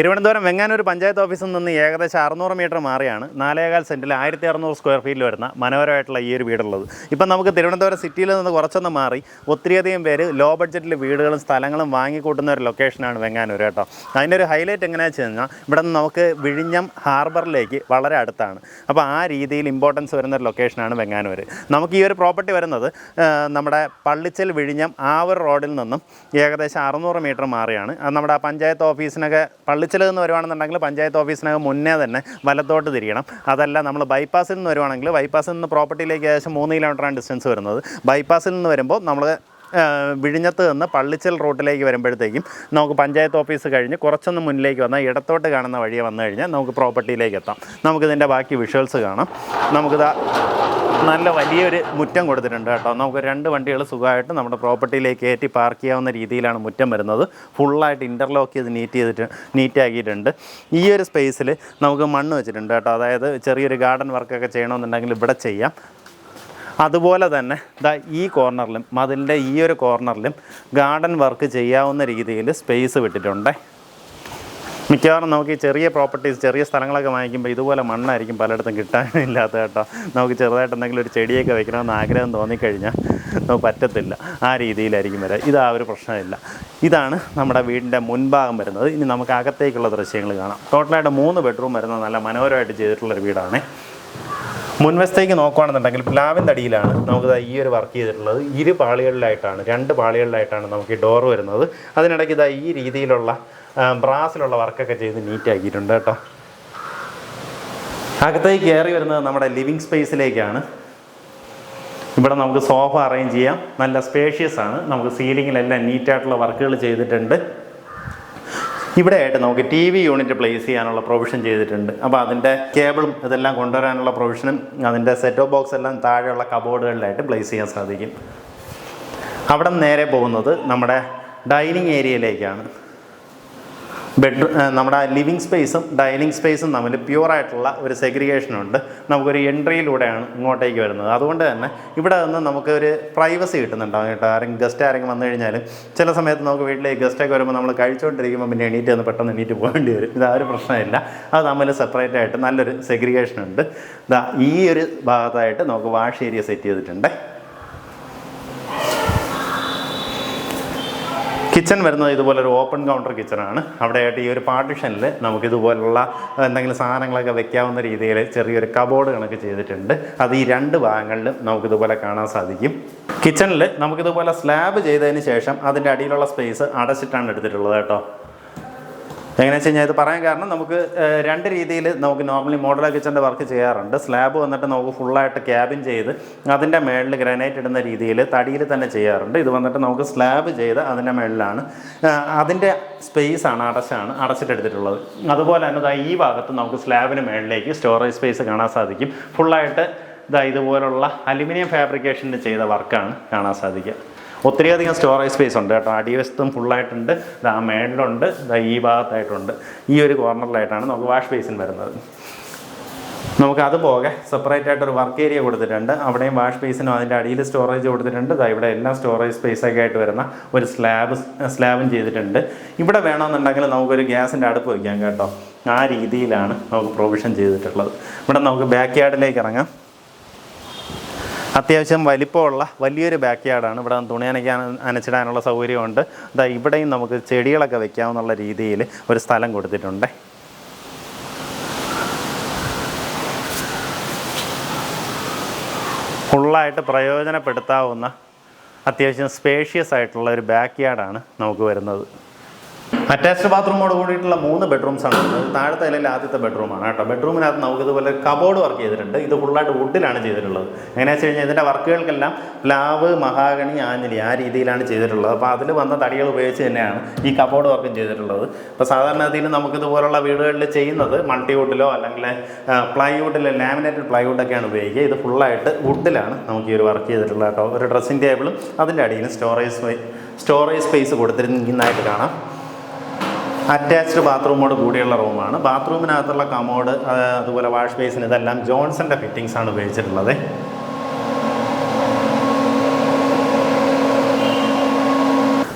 തിരുവനന്തപുരം വെങ്ങാനൂർ പഞ്ചായത്ത് ഓഫീസിൽ നിന്ന് ഏകദേശം അറുന്നൂറ് മീറ്റർ മാറിയാണ്. നാലേകാൽ സെന്റിൽ ആയിരത്തി അറുന്നൂറ് സ്ക്വയർ ഫീറ്റിൽ വരുന്ന മനോഹരമായിട്ടുള്ള ഈ ഒരു വീടുള്ളത്. ഇപ്പം നമുക്ക് തിരുവനന്തപുരം സിറ്റിയിൽ നിന്ന് കുറച്ചൊന്ന് മാറി ഒത്തിരിയധികം പേര് ലോ ബഡ്ജറ്റിൽ വീടുകളും സ്ഥലങ്ങളും വാങ്ങിക്കൂട്ടുന്ന ഒരു ലൊക്കേഷനാണ് വെങ്ങാനൂർ കേട്ടോ. അതിന്റെ ഒരു ഹൈലൈറ്റ് എങ്ങനെയാ വെച്ച് കഴിഞ്ഞാൽ ഇവിടെ നിന്ന് നമുക്ക് വിഴിഞ്ഞം ഹാർബറിലേക്ക് വളരെ അടുത്താണ്. അപ്പോൾ ആ രീതിയിൽ ഇമ്പോർട്ടൻസ് വരുന്ന ഒരു ലൊക്കേഷനാണ് വെങ്ങാനൂർ നമുക്ക് ഈ ഒരു പ്രോപ്പർട്ടി വരുന്നത് നമ്മുടെ പള്ളിച്ചൽ വിഴിഞ്ഞം ആവർ റോഡിൽ നിന്നും ഏകദേശം അറുന്നൂറ് മീറ്റർ മാറിയാണ്. നമ്മുടെ ആ പഞ്ചായത്ത് ഓഫീസിനൊക്കെ നിന്ന് വരുവാണെന്നുണ്ടെങ്കിൽ പഞ്ചായത്ത് ഓഫീസിനകം മുന്നേ തന്നെ വലത്തോട്ട് തിരിയണം. അതല്ല നമ്മൾ ബൈപ്പാസിൽ നിന്ന് വരുവാണെങ്കിൽ ബൈപ്പാസിൽ നിന്ന് പ്രോപ്പർട്ടിയിലേക്ക് ഏകദേശം മൂന്ന് കിലോമീറ്ററാണ് ഡിസ്റ്റൻസ് വരുന്നത്. ബൈപ്പാസിൽ നിന്ന് വരുമ്പോൾ നമ്മൾ വിഴിഞ്ഞത്ത് നിന്ന് പള്ളിച്ചൽ റോട്ടിലേക്ക് വരുമ്പോഴത്തേക്കും നമുക്ക് പഞ്ചായത്ത് ഓഫീസ് കഴിഞ്ഞ് കുറച്ചൊന്ന് മുന്നിലേക്ക് വന്നാൽ ഇടത്തോട്ട് കാണുന്ന വഴിയെ വന്നു കഴിഞ്ഞാൽ നമുക്ക് പ്രോപ്പർട്ടിയിലേക്ക് എത്താം. നമുക്കിതിന്റെ ബാക്കി വിഷ്വൽസ് കാണാം. നമുക്കിതാ നല്ല വലിയൊരു മുറ്റം കൊടുത്തിട്ടുണ്ട് കേട്ടോ. നമുക്ക് രണ്ട് വണ്ടികൾ സുഖമായിട്ട് നമ്മുടെ പ്രോപ്പർട്ടിയിലേക്ക് കയറ്റി പാർക്ക് ചെയ്യാവുന്ന രീതിയിലാണ് മുറ്റം വരുന്നത്. ഫുള്ളായിട്ട് ഇന്റർലോക്ക് ചെയ്ത് നീറ്റ് ചെയ്തിട്ട് നീറ്റാക്കിയിട്ടുണ്ട് ഈ ഒരു സ്പേസിൽ നമുക്ക് മണ്ണ് വെച്ചിട്ടുണ്ട് കേട്ടോ. അതായത് ചെറിയൊരു ഗാർഡൻ വർക്കൊക്കെ ചെയ്യണമെന്നുണ്ടെങ്കിൽ ഇവിടെ ചെയ്യാം. അതുപോലെ തന്നെ ദാ ഈ കോർണറിലും മതിലിന്റെ ഈ ഒരു കോർണറിലും ഗാർഡൻ വർക്ക് ചെയ്യാവുന്ന രീതിയിൽ സ്പേസ് വിട്ടിട്ടുണ്ട്. മിക്കവാറും നമുക്ക് ഈ ചെറിയ പ്രോപ്പർട്ടീസ് ചെറിയ സ്ഥലങ്ങളൊക്കെ വാങ്ങിക്കുമ്പോൾ ഇതുപോലെ മണ്ണായിരിക്കും പലയിടത്തും കിട്ടാനില്ലാത്ത കേട്ടോ. നമുക്ക് ചെറുതായിട്ട് എന്തെങ്കിലും ഒരു ചെടിയൊക്കെ വെക്കണമെന്ന് ആഗ്രഹം തോന്നിക്കഴിഞ്ഞാൽ നമുക്ക് പറ്റത്തില്ല. ആ രീതിയിലായിരിക്കും വരിക ഇത് ആ ഒരു പ്രശ്നമില്ല. ഇതാണ് നമ്മുടെ വീടിന്റെ മുൻഭാഗം വരുന്നത്. ഇനി നമുക്ക് അകത്തേക്കുള്ള ദൃശ്യങ്ങൾ കാണാം. ടോട്ടലായിട്ട് മൂന്ന് ബെഡ്റൂം വരുന്നത് നല്ല മനോഹരമായിട്ട് ചെയ്തിട്ടുള്ളൊരു വീടാണ്. മുൻവശത്തേക്ക് നോക്കുകയാണെന്നുണ്ടെങ്കിൽ പ്ലാവിന്റെ അടിയിലാണ് നമുക്ക് ഈ ഒരു വർക്ക് ചെയ്തിട്ടുള്ളത്. ഇരു പാളികളിലായിട്ടാണ് രണ്ട് പാളികളിലായിട്ടാണ് നമുക്ക് ഈ ഡോർ വരുന്നത്. അതിനിടയ്ക്ക് ഇതാ ഈ രീതിയിലുള്ള ബ്രാസിലുള്ള വർക്കൊക്കെ ചെയ്ത് നീറ്റാക്കിയിട്ടുണ്ട് കേട്ടോ. അകത്തേക്ക് കയറി വരുന്നത് നമ്മുടെ ലിവിങ് സ്പേസിലേക്കാണ്. ഇവിടെ നമുക്ക് സോഫ അറേഞ്ച് ചെയ്യാം. നല്ല സ്പേഷ്യസ് ആണ്. നമുക്ക് സീലിങ്ങിലെല്ലാം നീറ്റായിട്ടുള്ള വർക്കുകൾ ചെയ്തിട്ടുണ്ട്. ഇവിടെ ആയിട്ട് നമുക്ക് ടി വി യൂണിറ്റ് പ്ലേസ് ചെയ്യാനുള്ള പ്രൊവിഷൻ ചെയ്തിട്ടുണ്ട്. അപ്പോൾ അതിന്റെ കേബിളും ഇതെല്ലാം കൊണ്ടുവരാനുള്ള പ്രൊവിഷനും അതിന്റെ സെറ്റ് ഓഫ് ബോക്സ് എല്ലാം താഴെയുള്ള കബോർഡുകളിലായിട്ട് പ്ലേസ് ചെയ്യാൻ സാധിക്കും. അവിടെ നേരെ പോകുന്നത് നമ്മുടെ ഡൈനിങ് ഏരിയയിലേക്കാണ് ബെഡ് നമ്മുടെ ലിവിങ് സ്പേസും ഡൈനിങ് സ്പേസും തമ്മിൽ പ്യുവറായിട്ടുള്ള ഒരു സെഗ്രിഗേഷനുണ്ട് നമുക്കൊരു എൻട്രിയിലൂടെയാണ് ഇങ്ങോട്ടേക്ക് വരുന്നത്. അതുകൊണ്ട് തന്നെ ഇവിടെ നിന്ന് നമുക്ക് ഒരു പ്രൈവസി കിട്ടുന്നുണ്ടാവും കേട്ടോ. ആരെങ്കിലും ഗസ്റ്റ് ആരെങ്കിലും വന്നു കഴിഞ്ഞാലും ചില സമയത്ത് നമുക്ക് വീട്ടിലേക്ക് ഗസ്റ്റൊക്കെ വരുമ്പോൾ നമ്മൾ കഴിച്ചുകൊണ്ടിരിക്കുമ്പോൾ പിന്നെ എണീറ്റ് വന്ന് പെട്ടെന്ന് എണീറ്റ് പോകേണ്ടി വരും. ഇതാ ഒരു പ്രശ്നമില്ല. അത് തമ്മിൽ സെപ്പറേറ്റ് ആയിട്ട് നല്ലൊരു സെഗ്രിഗേഷനുണ്ട് ഇതാ ഈ ഒരു ഭാഗത്തായിട്ട് നമുക്ക് വാഷ് ഏരിയ സെറ്റ് ചെയ്തിട്ടുണ്ട്. കിച്ചൺ വരുന്നത് ഇതുപോലെ ഒരു ഓപ്പൺ കൗണ്ടർ കിച്ചണാണ് അവിടെയായിട്ട് ഈ ഒരു പാർട്ടിഷനിൽ നമുക്ക് ഇതുപോലുള്ള എന്തെങ്കിലും സാധനങ്ങളൊക്കെ വെക്കാവുന്ന രീതിയിൽ ചെറിയൊരു കബോർഡ് കണക്ക് ചെയ്തിട്ടുണ്ട്. അത് ഈ രണ്ട് ഭാഗങ്ങളിലും നമുക്കിതുപോലെ കാണാൻ സാധിക്കും. കിച്ചണിൽ നമുക്കിതുപോലെ സ്ലാബ് ചെയ്തതിന് ശേഷം അതിന്റെ അടിയിലുള്ള സ്പേസ് അടച്ചിട്ടാണ് എടുത്തിട്ടുള്ളത് കേട്ടോ. എങ്ങനെയാണെന്ന് വെച്ച് കഴിഞ്ഞാൽ ഇത് പറയാൻ കാരണം നമുക്ക് രണ്ട് രീതിയിൽ നമുക്ക് നോർമലി മോഡൽ കിച്ചന്റെ വർക്ക് ചെയ്യാറുണ്ട്. സ്ലാബ് വന്നിട്ട് നമുക്ക് ഫുള്ളായിട്ട് ക്യാബിൻ ചെയ്ത് അതിന്റെ മേളിൽ ഗ്രാനൈറ്റ് ഇടുന്ന രീതിയിൽ തടിയിൽ തന്നെ ചെയ്യാറുണ്ട്. ഇത് വന്നിട്ട് നമുക്ക് സ്ലാബ് ചെയ്ത് അതിന്റെ മേളിലാണ് അതിന്റെ സ്പേസ് ആണ് അടച്ചാണ് അടച്ചിട്ടെടുത്തിട്ടുള്ളത് അതുപോലെ തന്നെ ഈ ഭാഗത്ത് നമുക്ക് സ്ലാബിന് മേളിലേക്ക് സ്റ്റോറേജ് സ്പേസ് കാണാൻ സാധിക്കും. ഫുള്ളായിട്ട് ഇതാ ഇതുപോലുള്ള അലുമിനിയം ഫാബ്രിക്കേഷന്റെ ചെയ്ത വർക്കാണ് കാണാൻ സാധിക്കുക. ഒത്തിരിയധികം സ്റ്റോറേജ് സ്പേസ് ഉണ്ട് കേട്ടോ. അടിവശത്തും ഫുള്ളായിട്ടുണ്ട് ഇതാ മേളിലുണ്ട്. ഇതാ ഈ ഭാഗത്തായിട്ടുണ്ട്. ഈ ഒരു കോർണറിലായിട്ടാണ് നമുക്ക് വാഷ് ബേസിൻ വരുന്നത്. നമുക്ക് അത് പോകെ. സെപ്പറേറ്റ് ആയിട്ട് ഒരു വർക്ക് ഏരിയ കൊടുത്തിട്ടുണ്ട്. അവിടെയും വാഷ് ബേസിനും അതിന്റെ അടിയിൽ സ്റ്റോറേജ് കൊടുത്തിട്ടുണ്ട്. ഇവിടെ എല്ലാം സ്റ്റോറേജ് സ്പേസ് ഒക്കെ ആയിട്ട് വരുന്ന ഒരു സ്ലാബ് സ്ലാബും ചെയ്തിട്ടുണ്ട്. ഇവിടെ വേണമെന്നുണ്ടെങ്കിൽ നമുക്കൊരു ഗ്യാസിന്റെ അടുപ്പ് വയ്ക്കാം കേട്ടോ. ആ രീതിയിലാണ് നമുക്ക് പ്രൊവിഷൻ ചെയ്തിട്ടുള്ളത്. ഇവിടെ നമുക്ക് ബാക്ക് യാർഡിലേക്ക് ഇറങ്ങാം. അത്യാവശ്യം വലിപ്പമുള്ള വലിയൊരു ബാക്ക് യാർഡാണ് ഇവിടെ തുണി അനക്കാൻ അനച്ചിടാനുള്ള സൗകര്യമുണ്ട്. അതാ ഇവിടെയും നമുക്ക് ചെടികളൊക്കെ വെക്കാമെന്നുള്ള രീതിയിൽ ഒരു സ്ഥലം കൊടുത്തിട്ടുണ്ട്. ഫുള്ളായിട്ട് പ്രയോജനപ്പെടുത്താവുന്ന അത്യാവശ്യം സ്പേഷ്യസ് ആയിട്ടുള്ള ഒരു ബാക്ക് യാർഡാണ് നമുക്ക് വരുന്നത്. അറ്റാച്ച്ഡ് ബാത്റൂമോട് കൂടിയിട്ടുള്ള മൂന്ന് ബെഡ്റൂംസ് ആണ് ഉള്ളത്. താഴത്തെ നിലയിൽ ആദ്യത്തെ ബെഡ്റൂമാണ് കേട്ടോ. ബെഡ്റൂമിനകത്ത് നമുക്ക് ഇതുപോലെ കബോർഡ് വർക്ക് ചെയ്തിട്ടുണ്ട്. ഇത് ഫുള്ളായിട്ട് വുഡിലാണ് ചെയ്തിട്ടുള്ളത്. എങ്ങനെയാണെന്ന് വെച്ച് കഴിഞ്ഞാൽ ഇതിന്റെ വർക്കുകൾക്കെല്ലാം പ്ലാവ് മഹാഗണി ആഞ്ഞലി ആ രീതിയിലാണ് ചെയ്തിട്ടുള്ളത്. അപ്പോൾ അതിൽ വന്ന തടികൾ ഉപയോഗിച്ച് തന്നെയാണ് ഈ കബോർഡ് വർക്കും ചെയ്തിട്ടുള്ളത്. അപ്പോൾ സാധാരണ രീതിയിൽ നമുക്ക് ഇതുപോലുള്ള വീടുകളിൽ ചെയ്യുന്നത് മൾട്ടിവുഡിലോ അല്ലെങ്കിൽ പ്ലൈവുഡിൽ ലാമിനേറ്റഡ് പ്ലൈവുഡൊക്കെയാണ് ഉപയോഗിക്കുക. ഇത് ഫുള്ളായിട്ട് വുഡിലാണ് നമുക്ക് ഈ ഒരു വർക്ക് ചെയ്തിട്ടുള്ളത് കേട്ടോ. ഒരു ഡ്രസ്സിംഗ് ടേബിളും അതിന്റെ അടിയിൽ സ്റ്റോറേജ് സ്റ്റോറേജ് സ്പേസ് കൊടുത്തിരുന്നതായിട്ട് കാണാം. അറ്റാച്ച്ഡ് ബാത്റൂമോട് കൂടിയുള്ള റൂമാണ്. ബാത്റൂമിനകത്തുള്ള കമോഡ് അതുപോലെ വാഷ് ബേസിന് ഇതെല്ലാം ജോൺസന്റെ ഫിറ്റിംഗ്സ് ആണ് ഉപയോഗിച്ചിട്ടുള്ളത്.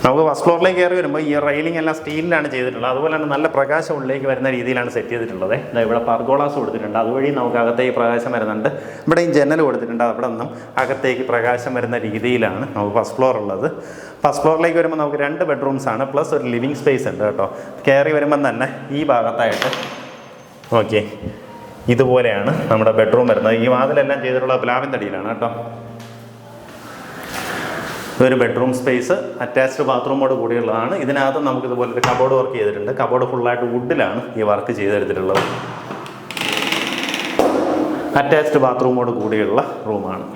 നമുക്ക് ഫസ്റ്റ് ഫ്ലോറിലേക്ക് കയറി വരുമ്പോൾ ഈ റെയിലിംഗ് എല്ലാം സ്റ്റീലിലാണ് ചെയ്തിട്ടുള്ളത്. അതുപോലെ തന്നെ നല്ല പ്രകാശം ഉള്ളിലേക്ക് വരുന്ന രീതിയിലാണ് സെറ്റ് ചെയ്തിട്ടുള്ളത്. ഇതാ ഇവിടെ പർഗോളാസ് കൊടുത്തിട്ടുണ്ട്. അതുവഴി നമുക്ക് അകത്തേക്ക് പ്രകാശം വരുന്നുണ്ട്. ഇവിടെയും ജനൽ കൊടുത്തിട്ടുണ്ട്. അവിടെ നിന്നും അകത്തേക്ക് പ്രകാശം വരുന്ന രീതിയിലാണ് നമുക്ക് ഫസ്റ്റ് ഫ്ലോർ ഉള്ളത്. ഫസ്റ്റ് ഫ്ലോറിലേക്ക് വരുമ്പോൾ നമുക്ക് രണ്ട് ബെഡ്റൂംസ് ആണ്. പ്ലസ് ഒരു ലിവിങ് സ്പേസ് ഉണ്ട് കേട്ടോ. കയറി വരുമ്പം തന്നെ ഈ ഭാഗത്തായിട്ട് ഓക്കെ ഇതുപോലെയാണ് നമ്മുടെ ബെഡ്റൂം വരുന്നത്. ഈ വാതിലെല്ലാം ചെയ്തിട്ടുള്ള പ്ലാവിൻ തടിയിലാണ് കേട്ടോ. ഇതൊരു ബെഡ്റൂം സ്പേസ് അറ്റാച്ച്ഡ് ബാത്റൂമോട് കൂടിയുള്ളതാണ്. ഇതിനകത്ത് നമുക്ക് ഇതുപോലെ ഒരു കബോർഡ് വർക്ക് ചെയ്തിട്ടുണ്ട്. കബോർഡ് ഫുള്ളായിട്ട് വുഡിലാണ് ഈ വർക്ക് ചെയ്തെടുത്തിട്ടുള്ളത്. അറ്റാച്ച്ഡ് ബാത്റൂമോട് കൂടിയുള്ള റൂമാണ്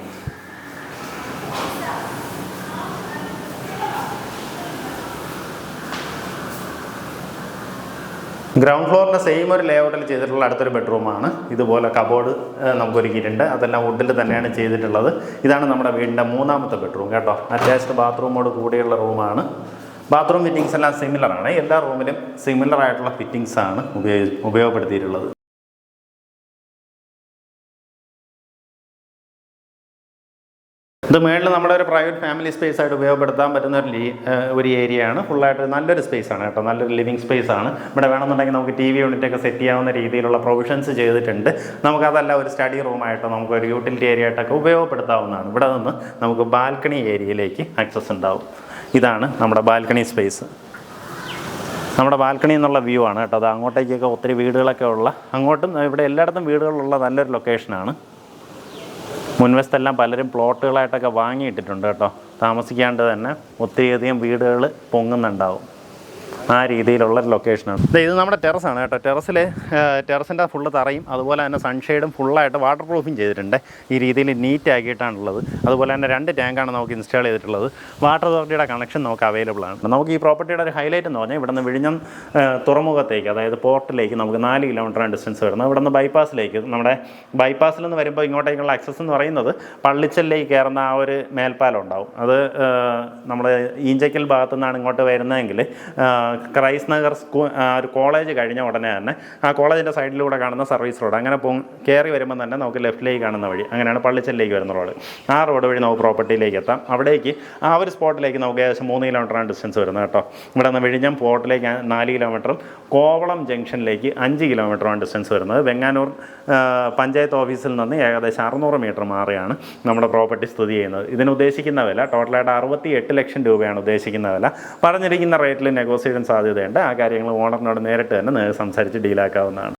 ഗ്രൗണ്ട് ഫ്ലോറിന്റെ സെയിം ഒരു ലേഔട്ടിൽ ചെയ്തിട്ടുള്ള അടുത്തൊരു ബെഡ്റൂമാണ് ഇതുപോലെ കബോർഡ് നമുക്ക് ഒരുക്കിയിട്ടുണ്ട് അതെല്ലാം വുഡിൽ തന്നെയാണ് ചെയ്തിട്ടുള്ളത്. ഇതാണ് നമ്മുടെ വീടിന്റെ മൂന്നാമത്തെ ബെഡ്റൂം കേട്ടോ. അറ്റാച്ച്ഡ് ബാത്റൂമോട് കൂടിയുള്ള റൂമാണ് ബാത്റൂം ഫിറ്റിങ്സ് എല്ലാം സിമിലറാണ് എല്ലാ റൂമിലും സിമിലർ ആയിട്ടുള്ള ഫിറ്റിങ്സ് ആണ് ഉപയോഗി ഉപയോഗപ്പെടുത്തിയിട്ടുള്ളത്. ഇത് മേളിൽ നമ്മുടെ ഒരു പ്രൈവറ്റ് ഫാമിലി സ്പേസ് ആയിട്ട് ഉപയോഗപ്പെടുത്താൻ പറ്റുന്ന ഒരു ഒരു ഏരിയയാണ് ഫുള്ളായിട്ട് നല്ലൊരു സ്പേസ് ആണ് കേട്ടോ. നല്ലൊരു ലിവിങ് സ്പേസ് ആണ്. ഇവിടെ വേണമെന്നുണ്ടെങ്കിൽ നമുക്ക് ടി വി യൂണിറ്റ് ഒക്കെ സെറ്റ് ചെയ്യാവുന്ന രീതിയിലുള്ള പ്രൊവിഷൻസ് ചെയ്തിട്ടുണ്ട്. നമുക്കതല്ല ഒരു സ്റ്റഡി റൂമായിട്ടോ നമുക്ക് ഒരു യൂട്ടിലിറ്റി ഏരിയ ആയിട്ടൊക്കെ ഉപയോഗപ്പെടുത്താവുന്നതാണ്. ഇവിടെ നിന്ന് നമുക്ക് ബാൽക്കണി ഏരിയയിലേക്ക് ആക്സസ് ഉണ്ടാവും. ഇതാണ് നമ്മുടെ ബാൽക്കണി സ്പേസ് നമ്മുടെ ബാൽക്കണി എന്നുള്ള വ്യൂ ആണ് കേട്ടോ. അത് അങ്ങോട്ടേക്കൊക്കെ ഒത്തിരി വീടുകളൊക്കെ ഉള്ള അങ്ങോട്ടും ഇവിടെ എല്ലായിടത്തും വീടുകളുള്ള നല്ലൊരു ലൊക്കേഷനാണ് മുൻവശത്തെല്ലാം പലരും പ്ലോട്ടുകളായിട്ടൊക്കെ വാങ്ങിയിട്ടിട്ടുണ്ട് കേട്ടോ. താമസിക്കാണ്ട് തന്നെ ഒത്തിരിയധികം വീടുകൾ പൊങ്ങുന്നുണ്ടാവും. ആ രീതിയിലുള്ള ലൊക്കേഷനാണ് ഇത് നമ്മുടെ ടെറസാണ് കേട്ടോ. ടെറസിൽ ടെറസിന്റെ ഫുള്ള് തറയും അതുപോലെ തന്നെ സൺഷെയ്ഡും ഫുള്ളായിട്ട് വാട്ടർ പ്രൂഫിങ് ചെയ്തിട്ടുണ്ട്. ഈ രീതിയിൽ നീറ്റ് ആക്കിയിട്ടാണുള്ളത്. അതുപോലെ തന്നെ രണ്ട് ടാങ്കാണ് നമുക്ക് ഇൻസ്റ്റാൾ ചെയ്തിട്ടുള്ളത്. വാട്ടർ അതോറിറ്റിയുടെ കണക്ഷൻ നമുക്ക് അവൈലബിൾ ആണ്. നമുക്ക് ഈ പ്രോപ്പർട്ടിയുടെ ഒരു ഹൈലൈറ്റ് എന്ന് പറഞ്ഞാൽ ഇവിടുന്ന് വിഴിഞ്ഞം തുറമുഖത്തേക്ക് അതായത് പോർട്ടിലേക്ക് നമുക്ക് നാല് കിലോമീറ്ററാണ് ഡിസ്റ്റൻസ് വരുന്നത്. ഇവിടുന്ന് ബൈപ്പാസിലേക്ക് നമ്മുടെ ബൈപ്പാസിൽ നിന്ന് വരുമ്പോൾ ഇങ്ങോട്ടേക്കുള്ള ആക്സസ് എന്ന് പറയുന്നത് പള്ളിച്ചലിലേക്ക് കയറുന്ന ആ ഒരു മേൽപ്പാലം ഉണ്ടാവും. അത് നമ്മൾ ഈഞ്ചക്കൽ ഭാഗത്തു നിന്നാണ് ഇങ്ങോട്ട് വരുന്നതെങ്കിൽ ക്രൈസ്റ്റ് നഗർ സ്കൂ ആ, ഒരു കോളേജ് കഴിഞ്ഞ ഉടനെ തന്നെ ആ കോളേജിന്റെ സൈഡിലൂടെ കാണുന്ന സർവീസ് റോഡ്. അങ്ങനെ പോകും കയറി വരുമ്പോൾ തന്നെ നമുക്ക് ലെഫ്റ്റിലേക്ക് കാണുന്ന വഴി. അങ്ങനെയാണ് പള്ളിച്ചലിലേക്ക് വരുന്ന റോഡ്. ആ റോഡ് വഴി നമുക്ക് പ്രോപ്പർട്ടിയിലേക്ക് എത്താം. അവിടേക്ക് ആ ഒരു സ്പോട്ടിലേക്ക് നമുക്ക് ഏകദേശം മൂന്ന് കിലോമീറ്ററാണ് ഡിസ്റ്റൻസ് വരുന്നത് കേട്ടോ. ഇവിടെ നിന്ന് വിഴിഞ്ഞം പോർട്ടിലേക്ക് നാല് കിലോമീറ്ററും കോവളം ജംഗ്ഷനിലേക്ക് അഞ്ച് കിലോമീറ്ററാണ് ഡിസ്റ്റൻസ് വരുന്നത്. വെങ്ങാനൂർ പഞ്ചായത്ത് ഓഫീസിൽ നിന്ന് ഏകദേശം അറുന്നൂറ് മീറ്റർ മാറിയാണ് നമ്മുടെ പ്രോപ്പർട്ടി സ്ഥിതി ചെയ്യുന്നത്. ഇതിന് ഉദ്ദേശിക്കുന്ന വില ടോട്ടലായിട്ട് അറുപത്തി എട്ട് ലക്ഷം രൂപയാണ് ഉദ്ദേശിക്കുന്ന വില. പറഞ്ഞിരിക്കുന്ന റേറ്റിൽ നെഗോസിയേഷൻ സാധ്യതയുണ്ട്. ആ കാര്യങ്ങൾ ഓണറിനോട് നേരിട്ട് തന്നെ സംസാരിച്ച് ഡീലാക്കാവുന്നതാണ്.